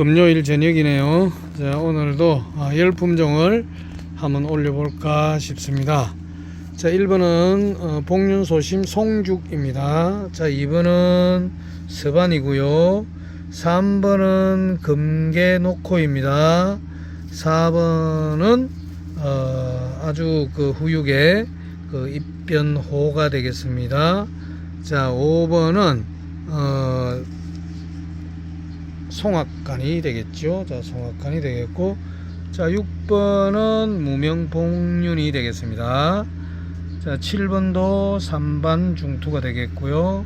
금요일 저녁이네요. 자, 오늘도 아, 열 품종을 한번 올려볼까 싶습니다. 자, 1번은 어, 복륜소심 송죽입니다. 자, 2번은 서반이고요. 3번은 금계노코입니다. 4번은 어, 아주 그 후육의 그 입변호가 되겠습니다. 자, 5번은 어, 송악간이 되겠죠. 자, 송악간이 되겠고, 자, 6번은 무명봉륜이 되겠습니다. 자, 7번도 3반 중투가 되겠고요.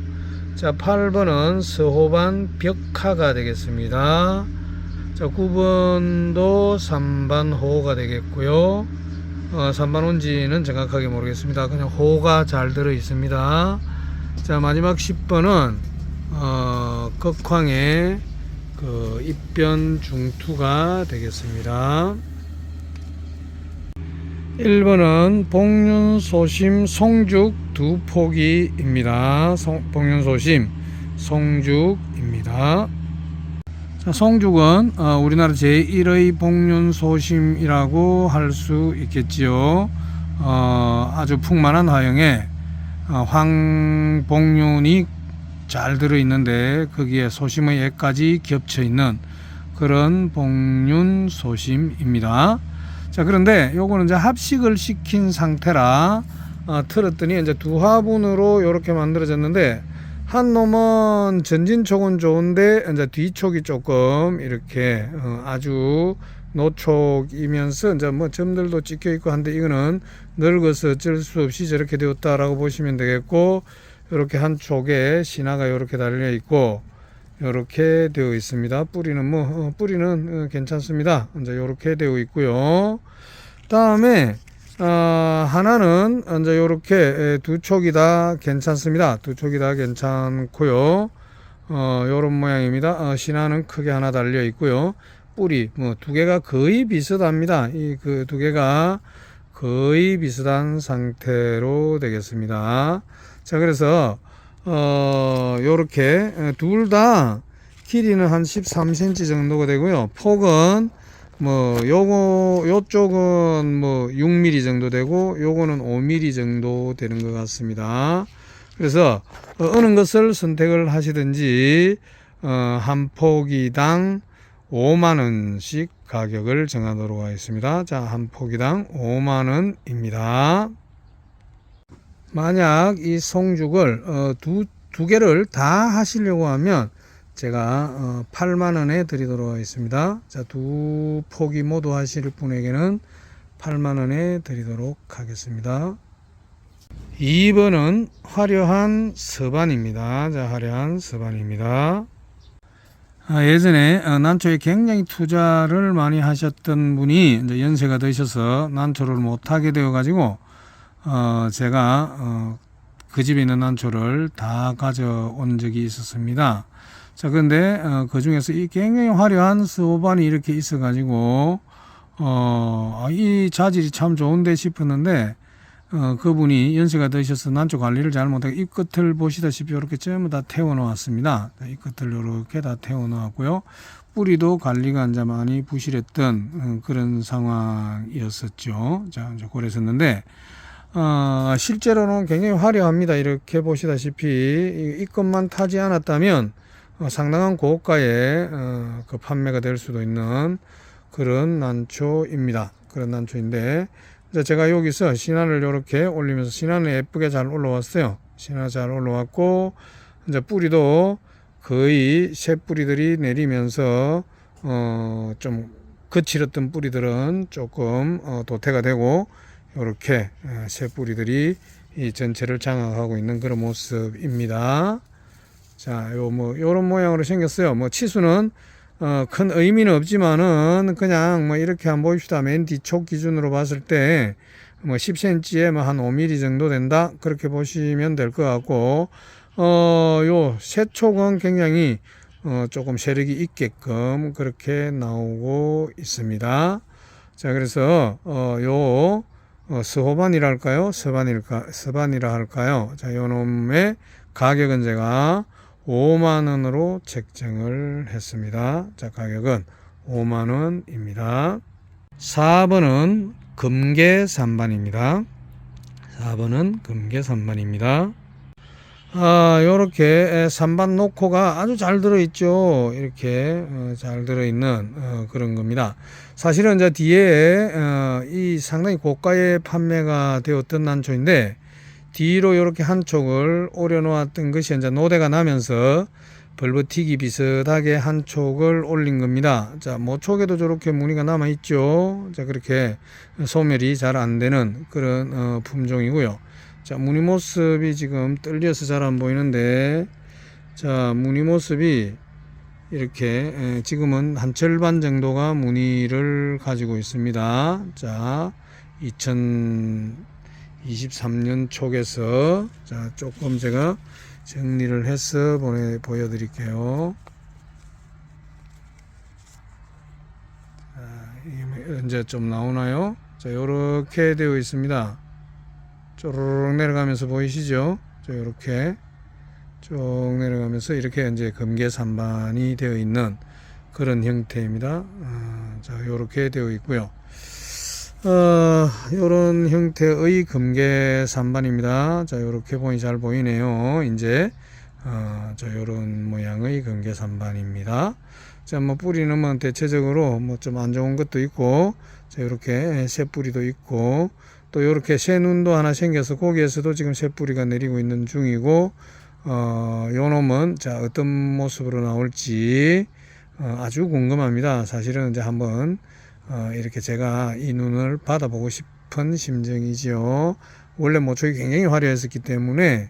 자, 8번은 서호반 벽화가 되겠습니다. 자, 9번도 3반 호가 되겠고요. 어, 3반 온지는 정확하게 모르겠습니다. 그냥 호가 잘 들어 있습니다. 자, 마지막 10번은 어, 극황의 그 입변 중투가 되겠습니다. 1번은 복륜소심 송죽 두 포기입니다. 송, 복륜소심 송죽입니다. 자, 송죽은 어, 우리나라 제1의 복륜소심이라고 할 수 있겠지요. 어, 아주 풍만한 화형에 어, 황복륜이 잘 들어 있는데 거기에 소심의 애까지 겹쳐 있는 그런 복륜 소심입니다. 자 그런데 요거는 이제 합식을 시킨 상태라 어, 틀었더니 이제 두 화분으로 이렇게 만들어졌는데 한 놈은 전진촉은 좋은데 이제 뒤촉이 조금 이렇게 어, 아주 노촉이면서 이제 뭐 점들도 찍혀 있고 한데 이거는 늙어서 어쩔 수 없이 저렇게 되었다라고 보시면 되겠고 이렇게 한 쪽에 신화가 이렇게 달려 있고 이렇게 되어 있습니다. 뿌리는 뭐 어, 뿌리는 어, 괜찮습니다. 이제 이렇게 되어 있고요. 다음에 어, 하나는 이제 이렇게 두 촉이 다 괜찮습니다. 두 촉이 다 괜찮고요. 어, 요런 모양입니다. 어, 신화는 크게 하나 달려 있고요. 뿌리 뭐 두 개가 거의 비슷합니다. 이 그 두 개가 거의 비슷한 상태로 되겠습니다. 자, 그래서 어, 요렇게 둘 다 길이는 한 13cm 정도가 되고요. 폭은 뭐 요거 요쪽은 뭐 6mm 정도 되고 요거는 5mm 정도 되는 것 같습니다. 그래서 어, 어느 것을 선택을 하시든지 어, 한 포기당 5만 원씩 가격을 정하도록 하겠습니다. 자, 한 포기당 5만 원입니다. 만약 이 송죽을 어, 두, 두 개를 다 하시려고 하면 제가 어, 8만 원에 드리도록 하겠습니다. 자, 두 포기 모두 하실 분에게는 8만 원에 드리도록 하겠습니다. 2번은 화려한 서반입니다. 자, 화려한 서반입니다. 아, 예전에 어, 난초에 굉장히 투자를 많이 하셨던 분이 이제 연세가 드셔서 난초를 못하게 되어 가지고 어, 제가 어, 그 집에 있는 난초를 다 가져온 적이 있었습니다. 자, 그런데 어, 그 중에서 이 굉장히 화려한 수호반이 이렇게 있어가지고 어, 아, 이 자질이 참 좋은데 싶었는데 어, 그분이 연세가 드셔서 난초 관리를 잘 못하고 잎 끝을 보시다시피 이렇게 전부 다 태워 놓았습니다. 잎 끝을 이렇게 다 태워 놓았고요. 뿌리도 관리가 이제 많이 부실했던 어, 그런 상황이었었죠. 자, 이제 그랬었는데 어, 실제로는 굉장히 화려합니다. 이렇게 보시다시피 이- 이 것만 타지 않았다면 어, 상당한 고가의 어, 그 판매가 될 수도 있는 그런 난초입니다. 그런 난초인데 이 제 제가 여기서 신화를 이렇게 올리면서 신화는 예쁘게 잘 올라왔어요. 신화 잘 올라왔고 이제 뿌리도 거의 새 뿌리들이 내리면서 어, 좀 거칠었던 뿌리들은 조금 어, 도태가 되고 이렇게 어, 새 뿌리들이 이 전체를 장악하고 있는 그런 모습입니다. 자, 요 뭐 요런 모양으로 생겼어요. 뭐 치수는 어, 큰 의미는 없지만은 그냥 뭐 이렇게 한번 봅시다. 맨 뒤쪽 기준으로 봤을 때 뭐 10cm에 뭐 한 5mm 정도 된다. 그렇게 보시면 될 것 같고 어, 요 새촉은 굉장히 어, 조금 세력이 있게끔 그렇게 나오고 있습니다. 자, 그래서 어, 요 어, 서호반이랄까요? 서반일까? 서반이라 할까요? 자, 요 놈의 가격은 제가 5만 원으로 책정을 했습니다. 자, 가격은 5만 원입니다. 4번은 금계 3반입니다. 4번은 금계 3반입니다. 아, 요렇게 3반 노코가 아주 잘 들어있죠. 이렇게 어, 잘 들어있는 어, 그런 겁니다. 사실은 이제 뒤에 어, 이 상당히 고가에 판매가 되었던 난초인데 뒤로 이렇게 한쪽을 오려놓았던 것이 이제 노대가 나면서 벌버티기 비슷하게 한 촉을 올린 겁니다. 자, 모촉에도 저렇게 무늬가 남아 있죠. 자, 그렇게 소멸이 잘 안 되는 그런 어, 품종이고요. 자, 무늬 모습이 지금 떨려서 잘 안 보이는데, 자, 무늬 모습이 이렇게 에, 지금은 한 절반 정도가 무늬를 가지고 있습니다. 자, 2023년 촉에서 자, 조금 제가 정리를 해서 보내 보여드릴게요. 자, 이게 뭐 이제 좀 나오나요? 자, 이렇게 되어 있습니다. 쪼르륵 내려가면서 보이시죠? 자, 이렇게 쭉 내려가면서 이렇게 이제 금계 산반이 되어 있는 그런 형태입니다. 어, 자, 이렇게 되어 있고요. 어, 요런 형태의 금계 산반입니다. 자, 요렇게 보니 잘 보이네요. 이제, 어, 저 요런 모양의 금계 산반입니다. 자, 뭐 뿌리는 뭐 대체적으로 뭐 좀 안 좋은 것도 있고, 자, 요렇게 새 뿌리도 있고, 또 요렇게 새 눈도 하나 생겨서 거기에서도 지금 새 뿌리가 내리고 있는 중이고, 어, 요 놈은 자, 어떤 모습으로 나올지, 어, 아주 궁금합니다. 사실은 이제 한번, 어, 이렇게 제가 이 눈을 받아보고 싶은 심정이지요. 원래 모촉이 굉장히 화려했었기 때문에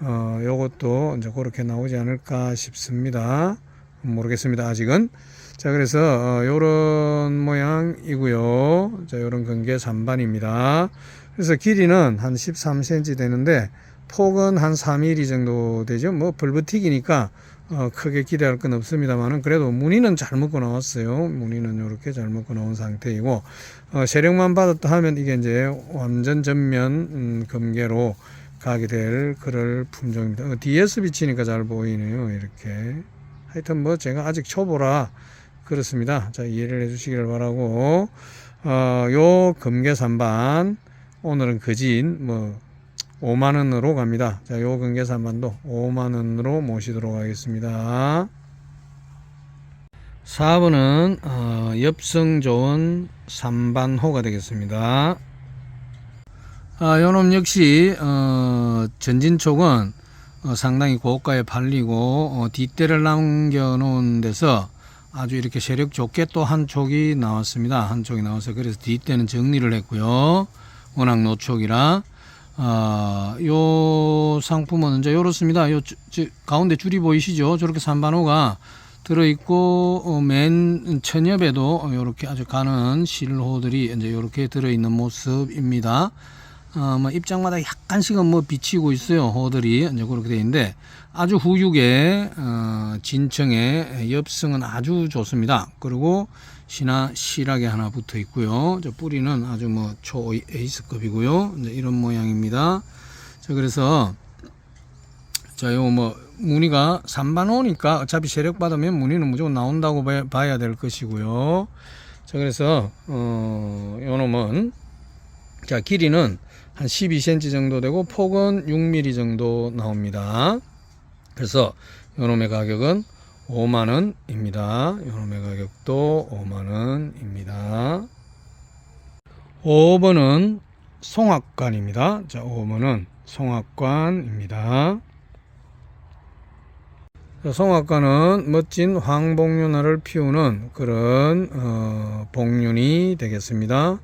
어, 요것도 이제 그렇게 나오지 않을까 싶습니다. 모르겠습니다. 아직은. 자, 그래서 어, 요런 모양이고요. 자, 요런 근개 3반입니다. 그래서 길이는 한 13cm 되는데 폭은 한 3mm 정도 되죠. 뭐 벌버틱이니까 어, 크게 기대할 건 없습니다만은 그래도 무늬는 잘 먹고 나왔어요. 무늬는 이렇게 잘 먹고 나온 상태이고 어, 세력만 받았다 하면 이게 이제 완전 전면 음, 금계로 가게 될 그럴 품종입니다. 어, DS 비치니까 잘 보이네요. 이렇게 하여튼 뭐 제가 아직 초보라 그렇습니다. 자 이해를 해주시기를 바라고 어, 요 금계 3반 오늘은 거진 뭐 5만 원으로 갑니다. 자, 요 근계산반도 5만 원으로 모시도록 하겠습니다. 4번은 어, 엽성 좋은 삼반호가 되겠습니다. 아, 요놈 역시 어, 전진촉은 어, 상당히 고가에 팔리고 어, 뒷대를 남겨 놓은 데서 아주 이렇게 세력 좋게 또 한 촉이 나왔습니다. 한 촉이 나와서 그래서 뒷대는 정리를 했고요. 워낙 노촉이라 아, 요 상품은 이제 요렇습니다. 요 주- 주- 가운데 줄이 보이시죠? 저렇게 산반호가 들어있고 어, 맨 천엽에도 요렇게 아주 가는 실호들이 이제 요렇게 들어있는 모습입니다. 어, 뭐 입장마다 약간씩은 뭐 비치고 있어요. 호들이 이제 그렇게 돼 있는데 아주 후육에 어, 진청에 엽성은 아주 좋습니다. 그리고 신화 실하게 하나 붙어 있고요. 저 뿌리는 아주 뭐 초 에이스급이고요. 이런 모양입니다. 자 그래서 자 요 뭐 무늬가 3반 오니까 어차피 세력 받으면 무늬는 무조건 나온다고 봐야- 될 것이고요. 자 그래서 어 요 놈은 자 길이는 한 12cm 정도 되고 폭은 6mm 정도 나옵니다. 그래서 요 놈의 가격은 5만 원입니다. 요놈의 가격도 5만 원입니다. 5번은 송악관입니다. 자, 5번은 송악관입니다. 자, 송악관은 멋진 황복륜화를 피우는 그런 어, 복륜이 되겠습니다.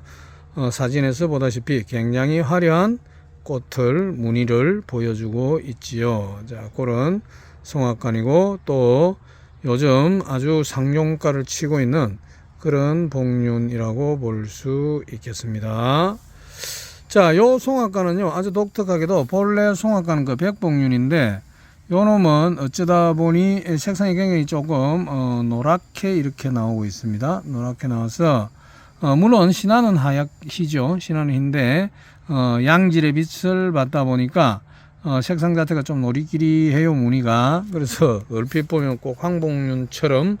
어, 사진에서 보다시피 굉장히 화려한 꽃을 무늬를 보여주고 있지요. 자, 그런 송악관이고 또 요즘 아주 상용가를 치고 있는 그런 복륜이라고 볼 수 있겠습니다. 자, 요 송악관은요 아주 독특하게도 본래 송악관은 그 백복륜인데 요 놈은 어쩌다 보니 색상이 굉장히 조금 어, 노랗게 이렇게 나오고 있습니다. 노랗게 나와서 어, 물론 신화는 하얗시죠. 신화는 흰데 어, 양질의 빛을 받다 보니까 어, 색상 자체가 좀 노리끼리해요 무늬가 그래서 얼핏 보면 꼭 황복륜처럼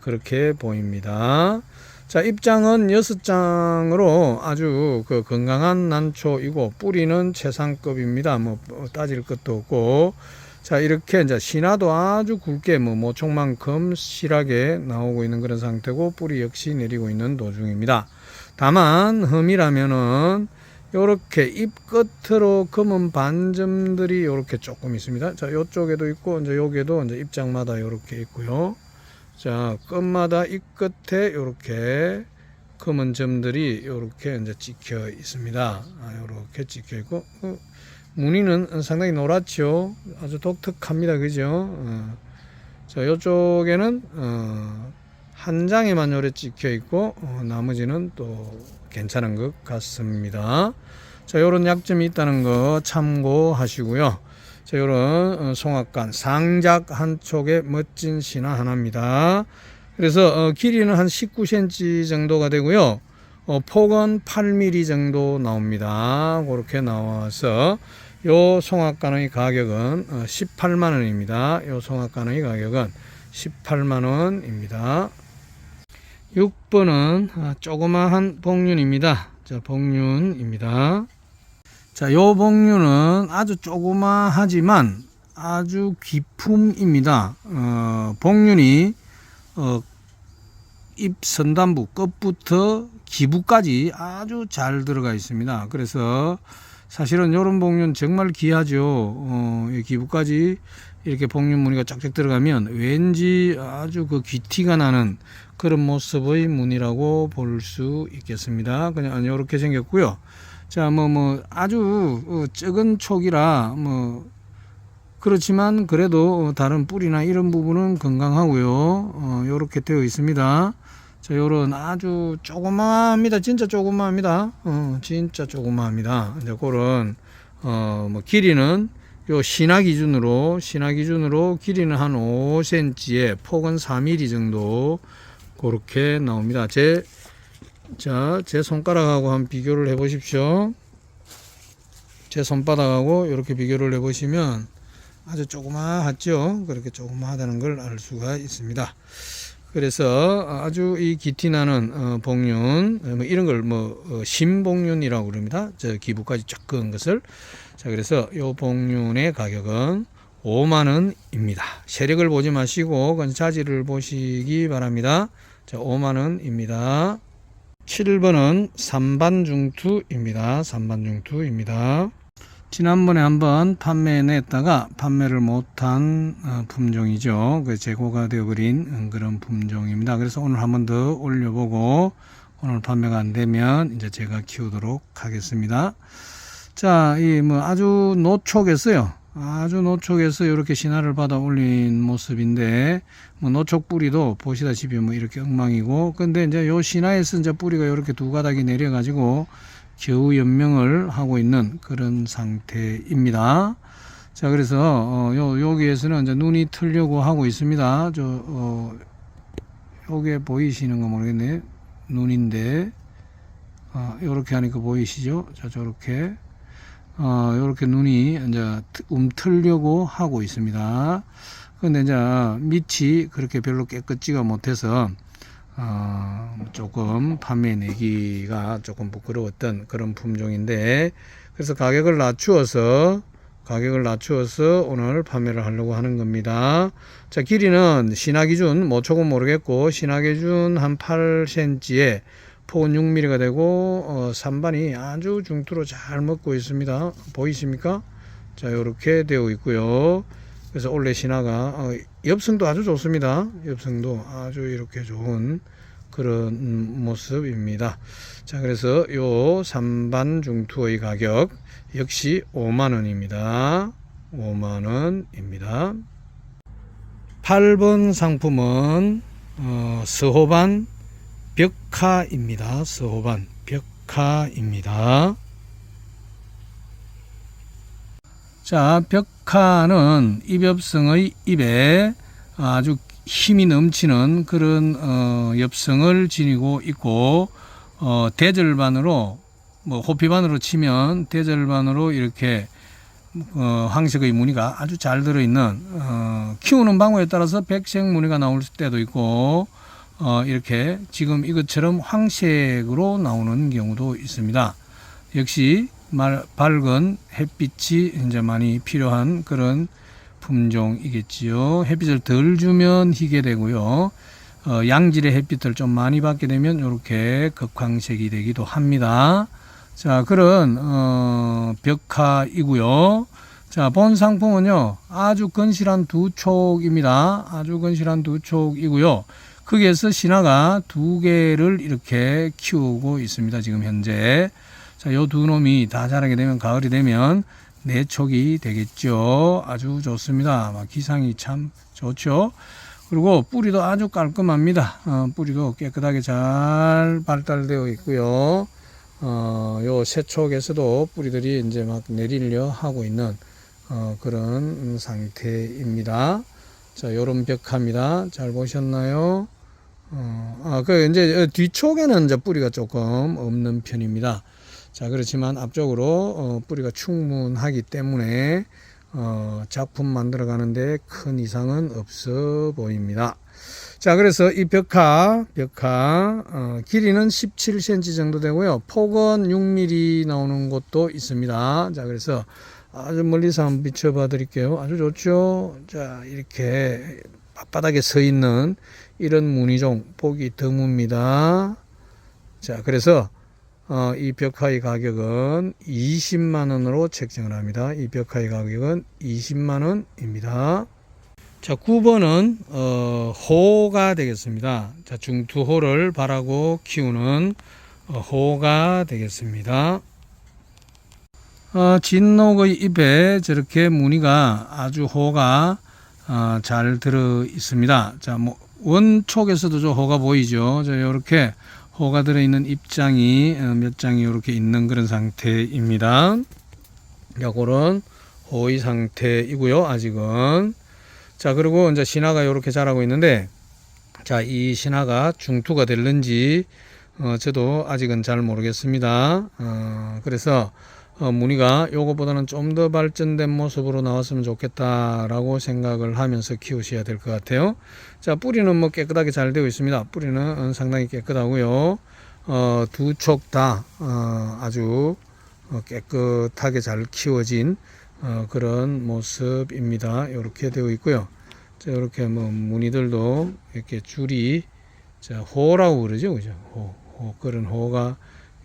그렇게 보입니다. 자 입장은 여섯 장으로 아주 그 건강한 난초이고 뿌리는 최상급입니다. 뭐 따질 것도 없고 자 이렇게 이제 신화도 아주 굵게 뭐 모총만큼 실하게 나오고 있는 그런 상태고 뿌리 역시 내리고 있는 도중입니다. 다만 흠이라면은 요렇게 잎 끝으로 검은 반점들이 요렇게 조금 있습니다. 자, 요쪽에도 있고 이제 여기에도 이제 입장마다 요렇게 있고요. 자, 끝마다 잎 끝에 요렇게 검은 점들이 요렇게 이제 찍혀 있습니다. 아, 요렇게 찍혀 있고 어, 무늬는 상당히 노랗죠. 아주 독특합니다. 그죠? 어. 자, 요쪽에는 어, 한 장에만 요래 찍혀 있고 어, 나머지는 또 괜찮은 것 같습니다. 자, 요런 약점이 있다는 거 참고하시고요. 자, 요런 어, 송악관 상작 한 촉의 멋진 신화 하나입니다. 그래서 어, 길이는 한 19cm 정도가 되고요. 어, 폭은 8mm 정도 나옵니다. 그렇게 나와서 요 송악관의 가격은 어, 18만 원입니다. 요 송악관의 가격은 18만 원입니다. 6번은 아, 조그마한 복륜입니다. 자, 복륜입니다. 자, 요 복륜은 아주 조그마하지만 아주 기품입니다. 어, 복륜이 어, 잎 선단부 끝부터 기부까지 아주 잘 들어가 있습니다. 그래서 사실은 요런 복륜 정말 귀하죠. 어, 이 기부까지 이렇게 복륜 무늬가 쫙쫙 들어가면 왠지 아주 그 귀티가 나는 그런 모습의 무늬라고 볼 수 있겠습니다. 그냥 이렇게 생겼고요. 자, 뭐, 뭐, 아주 어, 적은 촉이라 뭐, 그렇지만 그래도 다른 뿌리나 이런 부분은 건강하고요. 어, 요렇게 되어 있습니다. 자, 요런 아주 조그마합니다. 진짜 조그마합니다. 어, 진짜 조그마합니다. 이제 그런, 어, 뭐, 길이는 요 신화 기준으로, 신화 기준으로 길이는 한 5cm에 폭은 4mm 정도 그렇게 나옵니다. 제, 자, 제 손가락하고 한번 비교를 해 보십시오. 제 손바닥하고 이렇게 비교를 해 보시면 아주 조그마하죠. 그렇게 조그마하다는 걸 알 수가 있습니다. 그래서 아주 이 기티 나는 어, 복륜 뭐 이런 걸뭐 어, 신복륜이라고 그럽니다. 저 기부까지 쫙 그은 것을 자 그래서 요 복륜의 가격은 5만 원입니다. 세력을 보지 마시고 그건 자질을 보시기 바랍니다. 자 5만 원입니다. 7번은 삼반중투입니다. 삼반중투입니다. 지난번에 한번 판매해냈다가 판매를 못한 어, 품종이죠. 그 재고가 되어버린 음, 그런 품종입니다. 그래서 오늘 한번 더 올려보고 오늘 판매가 안 되면 이제 제가 키우도록 하겠습니다. 자, 이 뭐 아주 노촉했어요. 아주 노촉해서 이렇게 신화를 받아 올린 모습인데 뭐 노촉 뿌리도 보시다시피 뭐 이렇게 엉망이고 근데 이제 요 신화에서 이제 뿌리가 이렇게 두 가닥이 내려 가지고 겨우 연명을 하고 있는 그런 상태입니다. 자, 그래서 어, 요 여기에서는 이제 눈이 틀려고 하고 있습니다. 저 어, 요게 보이시는 거 모르겠네. 눈인데 어, 요렇게 하니까 보이시죠? 자, 저렇게 어, 요렇게 눈이 이제 움틀려고 하고 있습니다. 근데 이제 밑이 그렇게 별로 깨끗지가 못해서 어, 조금 판매 내기가 조금 부끄러웠던 그런 품종인데 그래서 가격을 낮추어서 가격을 낮추어서 오늘 판매를 하려고 하는 겁니다. 자, 길이는 신화 기준 뭐 조금 모르겠고 신화 기준 한 8cm에 폭은 6mm가 되고 어, 산반이 아주 중투로 잘 먹고 있습니다. 보이십니까? 자, 이렇게 되어 있고요. 그래서 올해 신화가 어, 엽성도 아주 좋습니다. 엽성도 아주 이렇게 좋은 그런 모습입니다. 자, 그래서 요 3반 중투의 가격 역시 5만 원입니다. 5만 원입니다. 8번 상품은 어, 서호반 벽화입니다. 서호반 벽화입니다. 자, 벽화는 입엽성의 입에 아주 힘이 넘치는 그런 어, 엽성을 지니고 있고 어, 대절반으로 뭐 호피반으로 치면 대절반으로 이렇게 어, 황색의 무늬가 아주 잘 들어있는 어, 키우는 방법에 따라서 백색 무늬가 나올 때도 있고 어, 이렇게 지금 이것처럼 황색으로 나오는 경우도 있습니다. 역시 말, 밝은 햇빛이 이제 많이 필요한 그런 품종이겠지요. 햇빛을 덜 주면 희게 되고요. 어, 양질의 햇빛을 좀 많이 받게 되면 이렇게 극황색이 되기도 합니다. 자, 그런 어, 벽화이고요. 자, 본 상품은요. 아주 건실한 두 촉입니다. 아주 건실한 두 촉이고요. 거기에서 신화가 두 개를 이렇게 키우고 있습니다. 지금 현재. 자, 요 두 놈이 다 자라게 되면 가을이 되면 네 촉이 되겠죠. 아주 좋습니다. 막 기상이 참 좋죠. 그리고 뿌리도 아주 깔끔합니다. 어, 뿌리도 깨끗하게 잘 발달되어 있고요. 어, 요 세촉에서도 뿌리들이 이제 막 내리려 하고 있는 어, 그런 상태입니다. 자, 요런 벽화입니다. 잘 보셨나요? 어, 아, 그 이제 뒤쪽에는 이제 뿌리가 조금 없는 편입니다. 자, 그렇지만 앞쪽으로 어, 뿌리가 충분하기 때문에 어, 작품 만들어 가는데 큰 이상은 없어 보입니다. 자, 그래서 이 벽화, 벽화, 어, 길이는 17cm 정도 되고요. 폭은 6mm 나오는 곳도 있습니다. 자, 그래서 아주 멀리서 한번 비춰봐 드릴게요. 아주 좋죠? 자, 이렇게 앞바닥에 서 있는 이런 무늬종 보기 드뭅니다. 자, 그래서 어, 이 벽화의 가격은 20만 원으로 책정을 합니다. 이 벽화의 가격은 20만 원입니다. 자, 9번은 어, 호가 되겠습니다. 자, 중투호를 바라고 키우는 어, 호가 되겠습니다. 어, 진녹의 잎에 저렇게 무늬가 아주 호가 어, 잘 들어 있습니다. 자, 뭐 원촉에서도 저 호가 보이죠. 자, 이렇게 호가 들어 있는 입장이 어, 몇 장이 이렇게 있는 그런 상태입니다. 요거는 호의 상태이고요. 아직은 자 그리고 이제 신화가 이렇게 자라고 있는데 자 이 신화가 중투가 될는지 어, 저도 아직은 잘 모르겠습니다. 어, 그래서 어, 무늬가 요거보다는 좀 더 발전된 모습으로 나왔으면 좋겠다라고 생각을 하면서 키우셔야 될 것 같아요. 자, 뿌리는 뭐 깨끗하게 잘 되어 있습니다. 뿌리는 어, 상당히 깨끗하고요. 어, 두촉다 어, 아주 어, 깨끗하게 잘 키워진 어, 그런 모습입니다. 이렇게 되어 있고요. 자, 이렇게 뭐 무늬들도 이렇게 줄이 자, 호라고 그러죠, 그죠? 호, 호 그런 호가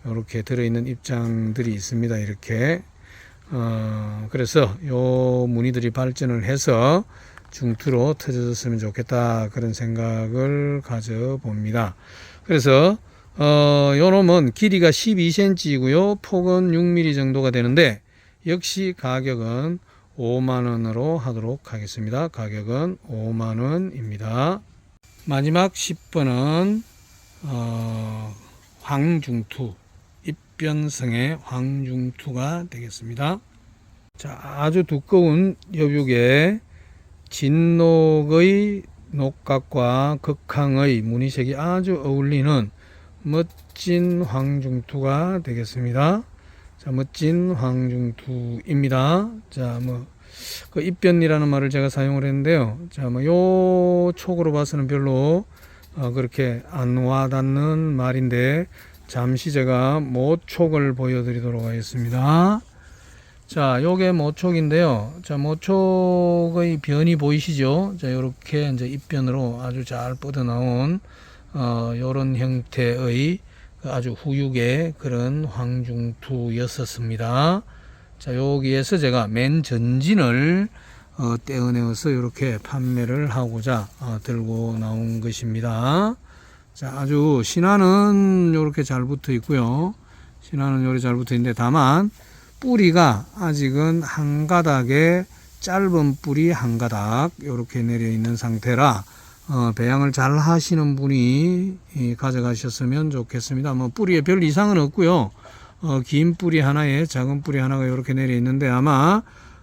이렇게 들어있는 입장들이 있습니다. 이렇게 어, 그래서 요 무늬들이 발전을 해서 중투로 터져졌으면 좋겠다 그런 생각을 가져봅니다. 그래서 어, 요 놈은 길이가 12cm이고요. 폭은 6mm 정도가 되는데 역시 가격은 5만 원으로 하도록 하겠습니다. 가격은 5만 원입니다. 마지막 10번은 어, 황중투 입변성의 황중투가 되겠습니다. 자, 아주 두꺼운 여육에 진녹의 녹각과 극항의 무늬색이 아주 어울리는 멋진 황중투가 되겠습니다. 자, 멋진 황중투입니다. 자, 뭐, 그 입변이라는 말을 제가 사용을 했는데요. 자, 뭐, 요 촉으로 봐서는 별로 어, 그렇게 안 와닿는 말인데, 잠시 제가 모촉을 보여드리도록 하겠습니다. 자, 요게 모촉인데요. 자, 모촉의 변이 보이시죠? 자, 요렇게 이제 입변으로 아주 잘 뻗어 나온, 어, 요런 형태의 아주 후육의 그런 황중투였었습니다. 자, 여기에서 제가 맨 전진을 어, 떼어내어서 이렇게 판매를 하고자 어, 들고 나온 것입니다. 자, 아주 신화는 이렇게 잘 붙어 있고요. 신화는 이렇게 잘 붙어 있는데 다만 뿌리가 아직은 한 가닥에 짧은 뿌리 한 가닥 이렇게 내려 있는 상태라 어, 배양을 잘 하시는 분이 이, 가져가셨으면 좋겠습니다. 뭐 뿌리에 별 이상은 없고요. 어, 긴 뿌리 하나에 작은 뿌리 하나가 이렇게 내려 있는데 아마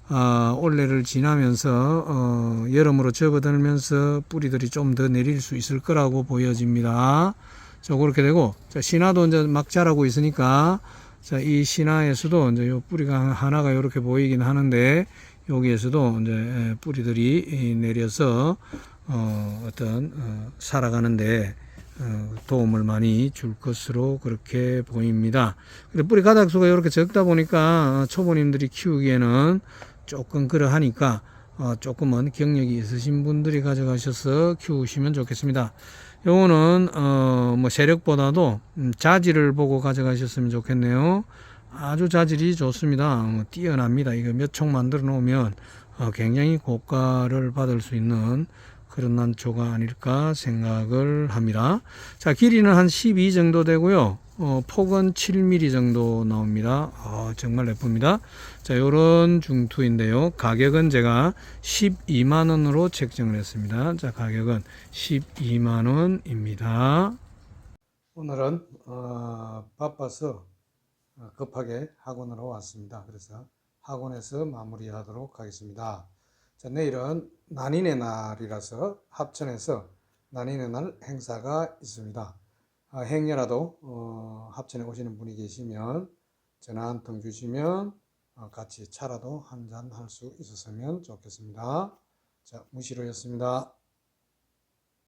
어, 올해를 지나면서 어, 여름으로 접어들면서 뿌리들이 좀 더 내릴 수 있을 거라고 보여집니다. 자 그렇게 되고 자, 신화도 이제 막 자라고 있으니까 자, 이 신화에서도 이제 요 뿌리가 하나가 이렇게 보이긴 하는데 여기에서도 이제 에, 뿌리들이 이 내려서 어, 어떤 어, 살아가는데 어, 도움을 많이 줄 것으로 그렇게 보입니다. 근데 뿌리 가닥 수가 이렇게 적다 보니까 어, 초보님들이 키우기에는 조금 그러하니까 어, 조금은 경력이 있으신 분들이 가져가셔서 키우시면 좋겠습니다. 요거는 어, 뭐 세력보다도 음, 자질을 보고 가져가셨으면 좋겠네요. 아주 자질이 좋습니다. 뭐 뛰어납니다. 이거 몇 총 만들어 놓으면 어, 굉장히 고가를 받을 수 있는 그런 난초가 아닐까 생각을 합니다. 자, 길이는 한 12 정도 되고요. 어, 폭은 7mm 정도 나옵니다. 어, 정말 예쁩니다. 자, 요런 중투인데요. 가격은 제가 12만 원으로 책정을 했습니다. 자, 가격은 12만 원입니다. 오늘은 어, 바빠서 어, 급하게 학원으로 왔습니다. 그래서 학원에서 마무리하도록 하겠습니다. 자, 내일은 난인의 날이라서 합천에서 난인의 날 행사가 있습니다. 아, 행여라도 어, 합천에 오시는 분이 계시면 전화 한 통 주시면 어, 같이 차라도 한 잔 할 수 있었으면 좋겠습니다. 자, 무시로였습니다.